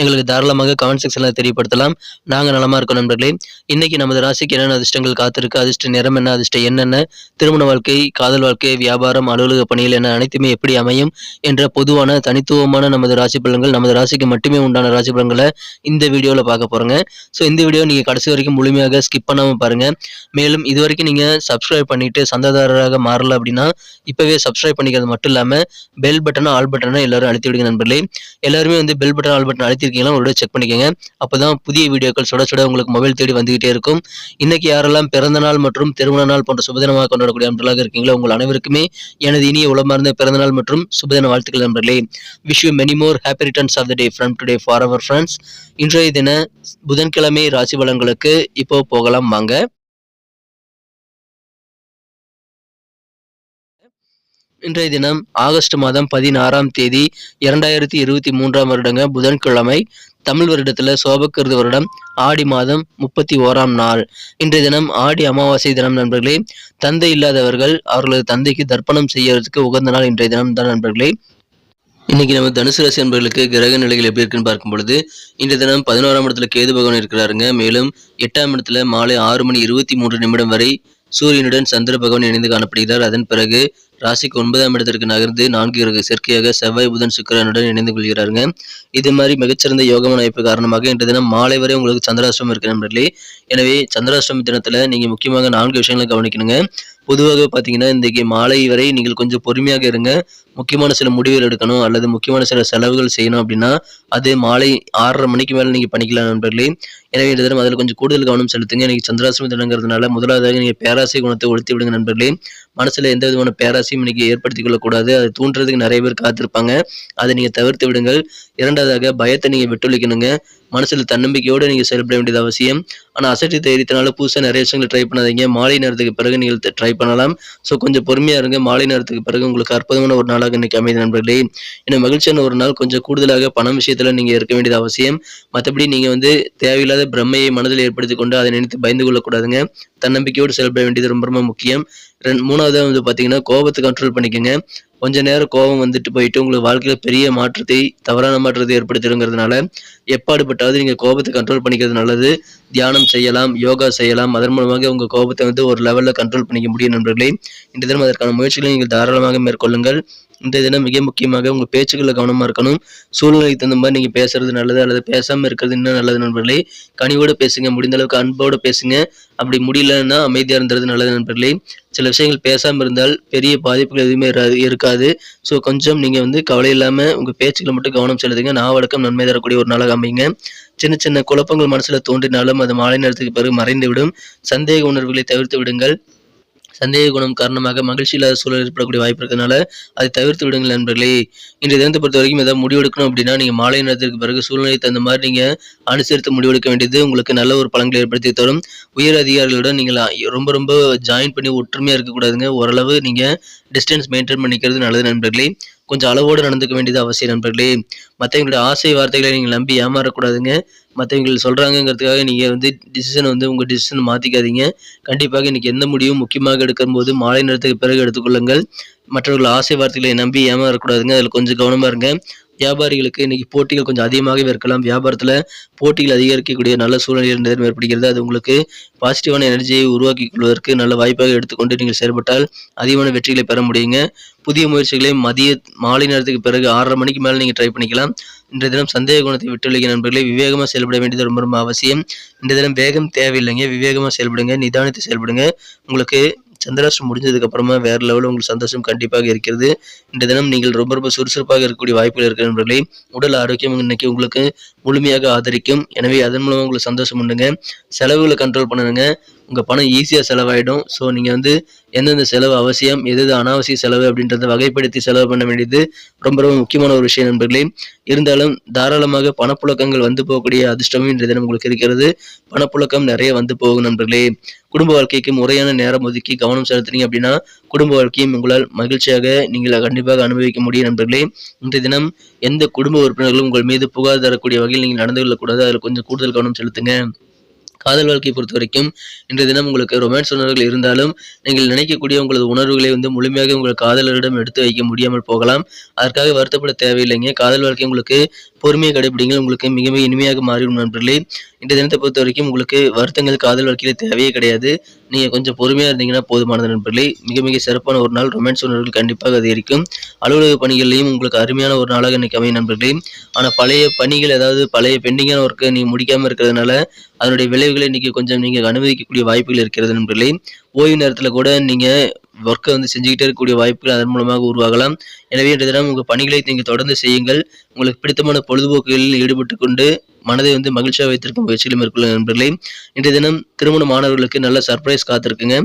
எங்களுக்கு தாராளமாக கமெண்ட் செக்ஷனில் தெரியப்படுத்தலாம். நாங்கள் நலமாக இருக்கோம் நண்பர்களே. இன்னைக்கு நமது ராசிக்கு என்னென்ன அதிர்ஷ்டங்கள் காத்திருக்கு? அதிர்ஷ்ட நிறம் என்ன? அதிர்ஷ்டம் என்னென்ன திருமண வாழ்க்கை காதல் வாழ்க்கை வியாபாரம் அலுவலக பணிகள் என அனைத்துமே எப்படி அமையும்? என்ற பொதுவான தனித்துவமான நமது ராசி பலன்கள் நமது ராசிக்கு மட்டுமே உண்டான ராசி பலன்களை இந்த வீடியோவில் பார்க்க போகிறோங்க ஸோ இந்த வீடியோ நீங்கள் கடைசி வரைக்கும் முழுமையாக ஸ்கிப் பண்ணாமல் பாருங்கள் மேலும் இது வரைக்கும் நீங்கள் சப்ஸ்கிரைப் பண்ணிட்டு சந்தாதாரராக மாறல அப்படின்னா இப்போவே சப்ஸ்கிரைப் பண்ணிக்கிறது மட்டும் இல்லாமல் பெல் பட்டனும் ஆல் பட்டனும் எல்லாரும் அழுத்தி விடுங்க நண்பர்களே. எல்லாருமே வந்து பெல் பட்டன் ஆல் பட்டன் அழுத்திருக்கீங்களா ஒரு செக் பண்ணிக்கோங்க. அப்போ புதிய வீடியோக்கள் சுட சுட உங்களுக்கு மொபைல் தேடி வந்துகிட்டே இருக்கும். இன்னைக்கு யாரெல்லாம் பிறந்த நாள் மற்றும் திருமண நாள் போன்ற சுபதினமாக கொண்டாடக்கூடிய அன்றலாக இருக்கீங்களோ உங்கள் அனைவருக்குமே எனது இனிய உளமார்ந்த பிறந்த நாள் மற்றும் சுபதின வாழ்த்துக்கள் நண்பர்களே. Wish you many more happy returns of the day from today for our friends இன்றைய தின புதன்கிழமை ராசி பலன்களுக்கு இப்போ போகலாம். வாங்க. இன்றைய தினம் ஆகஸ்ட் மாதம் பதினாறாம் தேதி இரண்டாயிரத்தி இருபத்தி மூன்றாம் வருடங்க புதன்கிழமை தமிழ் வருடத்தில் சோபக்கிருது வருடம் ஆடி மாதம் முப்பத்தி ஓராம் நாள். இன்றைய தினம் ஆடி அமாவாசை தினம் நண்பர்களே தந்தை இல்லாதவர்கள் அவர்களது தந்தைக்கு தர்ப்பணம் செய்யறதுக்கு உகந்த நாள் இன்றைய தினம் தான் நண்பர்களே. இன்னைக்கு நம்ம தனுசு ராசி நண்பர்களுக்கு கிரக நிலைகள் எப்படி இருக்குன்னு பார்க்கும் பொழுது இன்றைய தினம் பதினோராம் இடத்துல கேது பகவான் இருக்கிறாருங்க. மேலும் எட்டாம் இடத்துல மாலை ஆறு மணி இருபத்தி மூன்று நிமிடம் வரை சூரியனுடன் சந்திர பகவான் இணைந்து காணப்படுகிறார். அதன் பிறகு ராசிக்கு ஒன்பதாம் இடத்திற்கு நகர்ந்து நான்கு சேர்க்கையாக செவ்வாய் புதன் சுக்கிரனுடன் இணைந்து கொள்கிறாருங்க. இது மாதிரி மிகச்சிறந்த யோகமான வாய்ப்பு காரணமாக இன்று தினம் மாலை வரை உங்களுக்கு சந்திராஷ்டிரம் இருக்கிற நண்பர்களே. எனவே சந்திராஷ்டிரம தினத்துல நீங்க முக்கியமாக நான்கு விஷயங்களை கவனிக்கணுங்க. பொதுவாக பார்த்தீங்கன்னா இந்த மாலை வரை நீங்கள் கொஞ்சம் பொறுமையாக இருங்க. முக்கியமான சில முடிவுகள் எடுக்கணும் அல்லது முக்கியமான சில செலவுகள் செய்யணும் அப்படின்னா அது மாலை ஆறரை மணிக்கு மேலே நீங்கள் பண்ணிக்கலாம் நண்பர்களே. எனவே இந்த தினம் அதில் கொஞ்சம் கூடுதல் கவனம் செலுத்துங்க. இன்றைக்கி சந்திராசிரமி தினங்கிறதுனால முதலாவதாக நீங்கள் பேராசை குணத்தை ஒழுத்தி விடுங்க நண்பர்களே. மனசில் எந்த விதமான பேராசையும் இன்னைக்கு ஏற்படுத்திக் கொள்ளக்கூடாது. அதை தூண்டுறதுக்கு நிறைய பேர் காத்திருப்பாங்க. அதை நீங்கள் தவிர்த்து விடுங்கள். இரண்டாவதாக பயத்தை நீங்கள் விட்டுளிக்கணுங்க மனசில் தன்னம்பிக்கையோடு நீங்கள் செயல்பட வேண்டியது அவசியம். ஆனால் அசட்டி தைரியத்தினால புதுசாக நிறைய விஷயங்களை ட்ரை பண்ணாதீங்க. மாலை நேரத்துக்கு பிறகு நீங்கள் ட்ரை பண்ணலாம். ஸோ கொஞ்சம் பொறுமையாக இருங்க. மாலை நேரத்துக்கு பிறகு உங்களுக்கு அற்புதமான ஒரு நாளாக இன்னைக்கு அமைதி நண்பர்களே. இன்னும் மகிழ்ச்சியான ஒரு நாள். கொஞ்சம் கூடுதலாக பணம் விஷயத்தில் நீங்கள் இருக்க வேண்டியது அவசியம். மற்றபடி நீங்கள் வந்து தேவையில்லாத பிரம்மையை மனதில் ஏற்படுத்தி கொண்டு அதை நினைத்து பயந்து கொள்ளக்கூடாதுங்க. தன்னம்பிக்கையோடு செயல்பட வேண்டியது ரொம்ப ரொம்ப முக்கியம். ரெண்டு மூணாவது வந்து பார்த்தீங்கன்னா கோபத்தை கண்ட்ரோல் பண்ணிக்கோங்க. கொஞ்ச நேரம் கோபம் வந்துட்டு போயிட்டு உங்களுக்கு வாழ்க்கையில பெரிய மாற்றத்தை தவறான மாற்றத்தை ஏற்படுத்திடுங்கிறதுனால எப்பாடுபட்டாவது நீங்க கோபத்தை கண்ட்ரோல் பண்ணிக்கிறது நல்லது. தியானம் செய்யலாம் யோகா செய்யலாம். அதன் மூலமாக உங்க கோபத்தை வந்து ஒரு லெவல்ல கண்ட்ரோல் பண்ணிக்க முடியும் நண்பர்களே. இந்த தினம் அதற்கான முயற்சிகளை நீங்கள் தாராளமாக மேற்கொள்ளுங்கள். இந்த தினம் மிக முக்கியமாக உங்க பேச்சுக்களில் கவனமா இருக்கணும். சூழ்நிலைக்கு தகுந்த மாதிரி நீங்க பேசுறது நல்லது அல்லது பேசாம இருக்கிறது இன்னும் நல்லது நண்பர்களே. கனிவோட பேசுங்க முடிந்த அளவுக்கு அன்போடு பேசுங்க. அப்படி முடியலன்னா அமைதியா இருந்தது நல்லது நண்பர்களே. சில விஷயங்கள் பேசாம இருந்தால் பெரிய பாதிப்புகள் எதுவுமே இருக்காது. ஸோ கொஞ்சம் நீங்க வந்து கவலை இல்லாம உங்க பேச்சுக்களை மட்டும் கவனம் செலுத்துங்க. வழக்கம் நன்மை தரக்கூடிய ஒரு நாளாக அமைங்க சின்ன சின்ன குழப்பங்கள் மனசுல தோன்றினாலும் அது மாலை நேரத்துக்கு பிறகு மறைந்துவிடும். சந்தேக உணர்வுகளை தவிர்த்து விடுங்கள். சந்தேக குணம் காரணமாக மகிழ்ச்சி இல்லாத சூழல் ஏற்படக்கூடிய வாய்ப்பு இருக்கிறதுனால அதை தவிர்த்து விடுங்கள் நண்பர்களே. இன்றைய தினத்தை பொறுத்த வரைக்கும் ஏதாவது முடிவெடுக்கணும் அப்படின்னா நீங்கள் மாலை நேரத்திற்கு பிறகு சூழ்நிலை தகுந்த மாதிரி நீங்கள் அனுசரித்து முடிவெடுக்க வேண்டியது உங்களுக்கு நல்ல ஒரு பலன்களை ஏற்படுத்தி தரும். உயர் அதிகாரிகளுடன் நீங்கள் ரொம்ப ரொம்ப ஜாயின் பண்ணி ஒற்றுமையாக இருக்கக்கூடாதுங்க. ஓரளவு நீங்கள் டிஸ்டன்ஸ் மெயின்டைன் பண்ணிக்கிறது நல்லது நண்பர்களே. கொஞ்சம் அளவோடு நடந்துக்க வேண்டியது அவசியம் நண்பர்களே. மற்றவங்களுடைய ஆசை வார்த்தைகளை நீங்கள் நம்பி ஏமாறக்கூடாதுங்க. மற்றவங்க சொல்கிறாங்கங்கிறதுக்காக நீங்கள் வந்து டிசிஷனை வந்து உங்கள் டிசிஷன் மாற்றிக்காதீங்க கண்டிப்பாக இன்றைக்கி எந்த முடிவும் முக்கியமாக எடுக்கும்போது மாலை நேரத்துக்கு பிறகு எடுத்துக்கொள்ளுங்கள். மற்றவர்கள் ஆசை வார்த்தைகளை நம்பி ஏமாறக்கூடாதுங்க. அதில் கொஞ்சம் கவனமாக இருங்க. வியாபாரிகளுக்கு இன்னைக்கு போட்டிகள் கொஞ்சம் அதிகமாகவே இருக்கலாம். வியாபாரத்தில் போட்டிகள் அதிகரிக்கக்கூடிய நல்ல சூழ்நிலை நேரம் ஏற்படுகிறது அது உங்களுக்கு பாசிட்டிவான எனர்ஜியை உருவாக்கி கொள்வதற்கு நல்ல வாய்ப்பாக எடுத்துக்கொண்டு நீங்கள் செயல்பட்டால் அதிகமான வெற்றிகளை பெற முடியுங்க. புதிய முயற்சிகளை மதிய மாலை நேரத்துக்கு பிறகு ஆறரை மணிக்கு மேலே நீங்கள் ட்ரை பண்ணிக்கலாம். இன்றைய தினம் சந்தேக குணத்தை விட்டுள்ள நண்பர்களை விவேகமாக செயல்பட வேண்டியது ரொம்ப ரொம்ப அவசியம். இன்றைய தினம் வேகம் தேவையில்லைங்க. விவேகமாக செயல்படுங்க. நிதானித்து செயல்படுங்க. உங்களுக்கு சந்திராஷ்டம் முடிஞ்சதுக்கு அப்புறமா வேற லெவலில் உங்களுக்கு சந்தோஷம் கண்டிப்பாக இருக்கிறது. இந்த தினம் நீங்கள் ரொம்ப ரொம்ப சுறுசுறுப்பாக இருக்கக்கூடிய வாய்ப்புகள் இருக்கிற நண்பர்களே. உடல் ஆரோக்கியம் இன்னைக்கு உங்களுக்கு முழுமையாக ஆதரிக்கும். எனவே அதன் மூலமாக உங்களுக்கு சந்தோஷம் உண்டுங்க. செலவுகளை கண்ட்ரோல் பண்ணுங்க. உங்கள் பணம் ஈஸியாக செலவாயிடும். ஸோ நீங்கள் வந்து எந்தெந்த செலவு அவசியம் எது எது அனாவசிய செலவு அப்படின்றத வகைப்படுத்தி செலவு பண்ண வேண்டியது ரொம்ப ரொம்ப முக்கியமான ஒரு விஷயம் நண்பர்களே. இருந்தாலும் தாராளமாக பணப்புழக்கங்கள் வந்து போகக்கூடிய அதிர்ஷ்டமும் இன்றைய தினம் உங்களுக்கு இருக்கிறது. பணப்புழக்கம் நிறைய வந்து போகும் நண்பர்களே. குடும்ப வாழ்க்கைக்கு முறையான நேரம் ஒதுக்கி கவனம் செலுத்துறீங்க அப்படின்னா குடும்ப வாழ்க்கையும் உங்களால் மகிழ்ச்சியாக நீங்கள் கண்டிப்பாக அனுபவிக்க முடியும் நண்பர்களே. இன்றைய தினம் எந்த குடும்ப உறுப்பினர்களும் உங்கள் மீது புகார் தரக்கூடிய வகையில் நீங்கள் நடந்து கொள்ளக்கூடாது. அதில் கொஞ்சம் கூடுதல் கவனம் செலுத்துங்க. காதல் வாழ்க்கையை பொறுத்த வரைக்கும் இன்றைய தினம் உங்களுக்கு ரொமான்ஸ் உணர்வுகள் இருந்தாலும் நீங்கள் நினைக்கக்கூடிய உங்களது உணர்வுகளை வந்து முழுமையாக உங்கள் காதலரிடம் எடுத்து வைக்க முடியாமல் போகலாம். அதற்காக வருத்தப்பட தேவையில்லைங்க. காதல் வாழ்க்கை உங்களுக்கு பொறுமையை கடைபிடிங்க உங்களுக்கு மிக மிக இனிமையாக மாறிடும் நண்பர்களே. இன்றைய தினத்தை பொறுத்த வரைக்கும் உங்களுக்கு வருத்தங்கள் காதல் வாழ்க்கையில் தேவையே கிடையாது. நீங்கள் கொஞ்சம் பொறுமையாக இருந்தீங்கன்னா போதுமானது நண்பர்களே. மிக மிக சிறப்பான ஒரு நாள். ரொமான்ஸ் உணர்வுகள் கண்டிப்பாக அதிகரிக்கும் அலுவலக பணிகள்லையும் உங்களுக்கு அருமையான ஒரு நாளாக இன்றைக்கி அமையும் நண்பர்களே. ஆனால் பழைய பணிகள் ஏதாவது பழைய பெண்டிங்கான ஒர்க்கை நீங்கள் முடிக்காமல் இருக்கிறதுனால அதனுடைய விளைவுகளை இன்றைக்கி கொஞ்சம் நீங்கள் அனுமதிக்கக்கூடிய வாய்ப்புகள் இருக்கிறது நண்பர்களே. ஓய்வு நேரத்தில் கூட நீங்கள் ஒர்க்கை வந்து செஞ்சுக்கிட்டே இருக்கக்கூடிய வாய்ப்புகள் அதன் மூலமாக உருவாகலாம். எனவே இன்றைய தினம் உங்கள் பணிகளை நீங்கள் தொடர்ந்து செய்யுங்கள். உங்களுக்கு பிடித்தமான பொழுதுபோக்குகளில் ஈடுபட்டு கொண்டு மனதை வந்து மகிழ்ச்சியாக வைத்திருக்கும் முயற்சிகளை மேற்கொள்ள நண்பர்களே. இன்றைய தினம் திருமண மாணவர்களுக்கு நல்ல சர்ப்ரைஸ் காத்திருக்குங்க.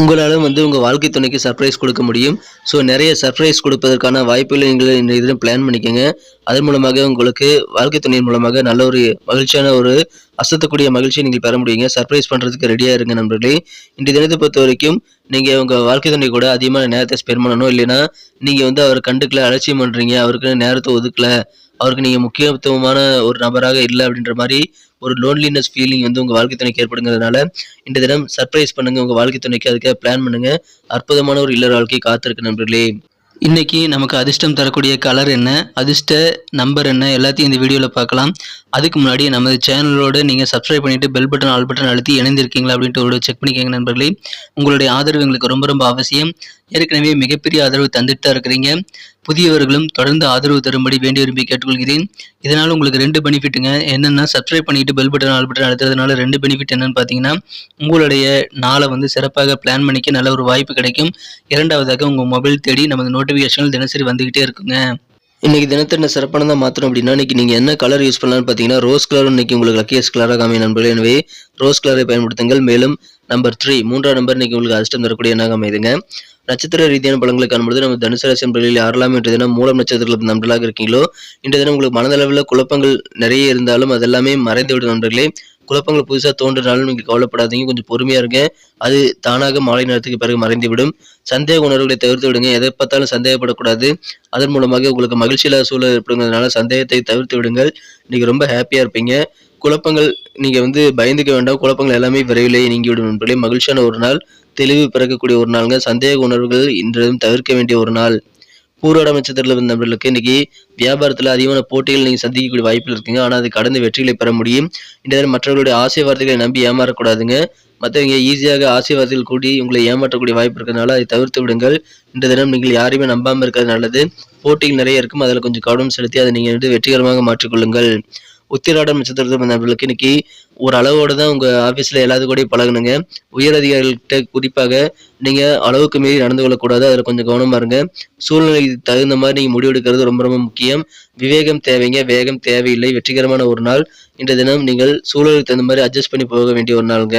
உங்களாலும் வந்து உங்கள் வாழ்க்கை துணைக்கு சர்ப்ரைஸ் கொடுக்க முடியும். ஸோ நிறைய சர்ப்ரைஸ் கொடுப்பதற்கான வாய்ப்புகளை நீங்கள் இந்த இதில் பிளான் பண்ணிக்கோங்க. அதன் மூலமாக உங்களுக்கு வாழ்க்கை துணையின் மூலமாக நல்ல ஒரு மகிழ்ச்சியான ஒரு அசத்தக்கூடிய மகிழ்ச்சியை நீங்கள் பெற முடியுங்க. சர்ப்ரைஸ் பண்ணுறதுக்கு ரெடியாக இருங்க நண்பர்களே. இன்றைய தினத்தை பொறுத்த வரைக்கும் நீங்கள் உங்கள் வாழ்க்கை துணை கூட அதிகமான நேரத்தை ஸ்பெண்ட் பண்ணணும். இல்லைன்னா நீங்கள் வந்து அவர் கண்டுக்கல அலட்சியம் பண்ணுறீங்க அவருக்கு நேரத்தை ஒதுக்கலை. அவருக்கு நீங்கள் முக்கியத்துவமான ஒரு நபராக இல்லை அப்படின்ற மாதிரி ஒரு லோன்லினஸ் ஃபீலிங் வந்து உங்கள் வாழ்க்கை துணைக்கு ஏற்படுங்கிறதுனால இந்த தினம் சர்ப்ரைஸ் பண்ணுங்கள் உங்கள் வாழ்க்கை துணைக்கு அதுக்காக பிளான் பண்ணுங்கள் அற்புதமான ஒரு இல்லற வாழ்க்கை காத்திருக்கு நண்பர்களே. இன்றைக்கி நமக்கு அதிர்ஷ்டம் தரக்கூடிய கலர் என்ன? அதிர்ஷ்ட நம்பர் என்ன? எல்லாத்தையும் இந்த வீடியோவில் பார்க்கலாம். அதுக்கு முன்னாடி நமது சேனலோடு நீங்கள் சப்ஸ்கிரைப் பண்ணிவிட்டு பெல் பட்டன் ஆல் பட்டன் அழுத்தி இணைந்திருக்கீங்களா அப்படின்ட்டு ஒரு செக் பண்ணிக்கோங்க நண்பர்களே. உங்களுடைய ஆதரவு எங்களுக்கு ரொம்ப ரொம்ப அவசியம். ஏற்கனவே மிகப்பெரிய ஆதரவு தந்துட்டு தான் இருக்கிறீங்க. புதியவர்களும் தொடர்ந்து ஆதரவு தரும்படி வேண்டி விரும்பி கேட்டுக்கொள்கிறேன். இதனால் உங்களுக்கு ரெண்டு பெனிஃபிட்டுங்க. என்னென்னா சப்ஸ்கிரைப் பண்ணிட்டு பெல் பட்டன் ஆல் பட்டன் அழுத்துறதுனால ரெண்டு பெனிஃபிட் என்னன்னு பார்த்தீங்கன்னா உங்களுடைய நாளை வந்து சிறப்பாக பிளான் பண்ணிக்க நல்ல ஒரு வாய்ப்பு கிடைக்கும். இரண்டாவதாக உங்கள் மொபைல் தேடி நமது நோட்டிஃபிகேஷன்கள் தினசரி வந்துக்கிட்டே இருக்குங்க. இன்னைக்கு தினத்தை என்ன சிறப்பானதாக மாற்றணும் அப்படின்னா இன்னைக்கு நீங்கள் என்ன கலர் யூஸ் பண்ணலாம்னு பார்த்தீங்கன்னா ரோஸ் கலர் இன்னைக்கு உங்களுக்கு லக்கியஸ் கலராக காமிய நண்பர்கள். எனவே ரோஸ் கலரை பயன்படுத்துங்கள். மேலும் நம்பர் த்ரீ மூன்றாம் நம்பர் இன்னைக்கு உங்களுக்கு அதிர்ஷ்டம் தரக்கூடிய எண்ணாக அமைதுங்க நட்சத்திர ரீதியான பலன்களை காணும்போது நம்ம தனுசு ராசி நண்பர்களில் யாரெல்லாம் இன்றைய தினம் மூலம் நட்சத்திரத்தில் நண்பர்களாக இருக்கீங்களோ இன்றைய தினம் உங்களுக்கு மனதளவில் குழப்பங்கள் நிறைய இருந்தாலும் அதெல்லாமே மறைந்துவிடும் நண்பர்களே. குழப்பங்கள் புதுசாக தோன்றினாலும் நீங்கள் கவலைப்படாதீங்க கொஞ்சம் பொறுமையாக இருங்க. அது தானாக மாலை நேரத்துக்கு பிறகு மறைந்துவிடும். சந்தேக உணர்வுகளை தவிர்த்து விடுங்க எதை பார்த்தாலும் சந்தேகப்படக்கூடாது. அதன் மூலமாக உங்களுக்கு மகிழ்ச்சி சூழல் ஏற்படுங்கிறதுனால சந்தேகத்தை தவிர்த்து விடுங்கள். நீங்கள் ரொம்ப ஹாப்பியாக இருப்பீங்க. குழப்பங்கள் நீங்கள் வந்து பயந்துக்க வேண்டாம். குழப்பங்கள் எல்லாமே விரைவிலேயே நீங்கிவிடும் நண்பர்களே மகிழ்ச்சியான ஒரு நாள் தெளிவு பிறக்கக்கூடிய ஒரு நாளுங்க. சந்தேக உணர்வுகள் இன்றும் தவிர்க்க வேண்டிய ஒரு நாள். பூர்வாட நட்சத்திரத்தில் இருந்த நபர்களுக்கு இன்னைக்கு வியாபாரத்தில் அதிகமான போட்டிகள் நீங்கள் சந்திக்கக்கூடிய வாய்ப்பில் இருக்குங்க. ஆனால் அது கடந்து வெற்றிகளை பெற முடியும். இந்த மற்றவர்களுடைய ஆசை வார்த்தைகளை நம்பி ஏமாறக்கூடாதுங்க. மற்றவங்க ஈஸியாக ஆசை வார்த்தைகள் கூடி உங்களை ஏமாற்றக்கூடிய வாய்ப்பு இருக்கிறதுனால அதை தவிர்த்து விடுங்கள். இந்த தினம் நீங்கள் யாரையுமே நம்பாமல் இருக்கிறது நல்லது. போட்டிகள் நிறைய இருக்கும். அதில் கொஞ்சம் கவனம் செலுத்தி அதை நீங்கள் வந்து வெற்றிகரமாக மாற்றிக்கொள்ளுங்கள். உத்திராடம் நட்சத்திரத்தில் நபர்களுக்கு இன்னைக்கு ஒரு அளவோடு தான் உங்கள் ஆஃபீஸில் எல்லாத்து கூடயும் பழகணுங்க உயர் அதிகாரிகள்கிட்ட குறிப்பாக நீங்கள் அளவுக்கு மீறி நடந்து கொள்ளக்கூடாது. அதில் கொஞ்சம் கவனமாக இருங்க சூழ்நிலைக்கு தகுந்த மாதிரி நீங்கள் முடிவெடுக்கிறது ரொம்ப ரொம்ப முக்கியம். விவேகம் தேவைங்க. வேகம் தேவையில்லை. வெற்றிகரமான ஒரு நாள். இன்றைய தினம் நீங்கள் சூழலுக்கு தகுந்த மாதிரி அட்ஜஸ்ட் பண்ணி போக வேண்டிய ஒரு நாளுங்க.